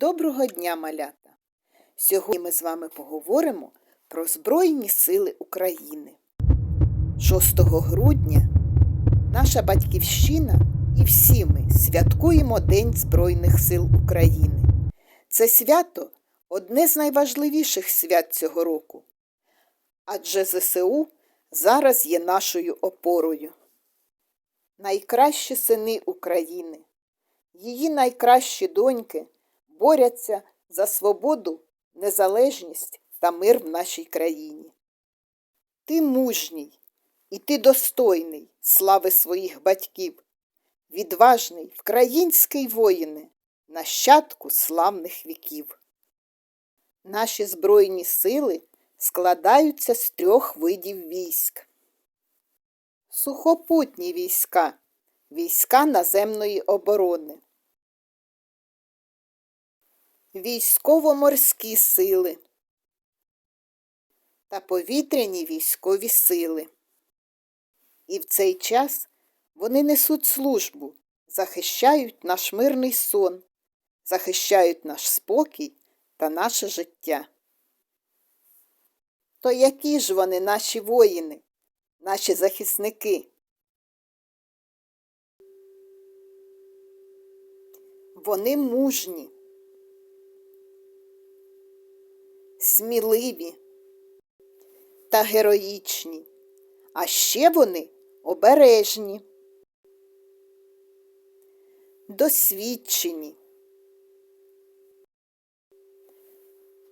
Доброго дня, малята! Сьогодні ми з вами поговоримо про Збройні Сили України. 6 грудня наша батьківщина і всі ми святкуємо День Збройних сил України. Це свято одне з найважливіших свят цього року, адже ЗСУ зараз є нашою опорою. Найкращі сини України, її найкращі доньки борються за свободу, незалежність та мир в нашій країні. Ти мужній і ти достойний слави своїх батьків, відважний вкраїнський воїне, нащадку славних віків. Наші Збройні сили складаються з трьох видів військ. Сухопутні війська, війська наземної оборони, військово-морські сили та повітряні військові сили. І в цей час вони несуть службу, захищають наш мирний сон, захищають наш спокій та наше життя. То які ж вони наші воїни, наші захисники? Вони мужні, сміливі та героїчні, а ще вони обережні, досвідчені,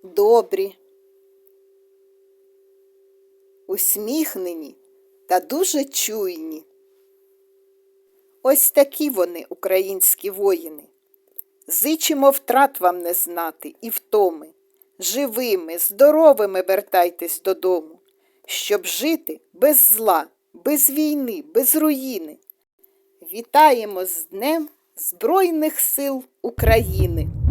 добрі, усміхнені та дуже чуйні. Ось такі вони, українські воїни. Зичимо втрат вам не знати і втоми. Живими, здоровими вертайтесь додому, щоб жити без зла, без війни, без руїни. Вітаємо з Днем Збройних сил України!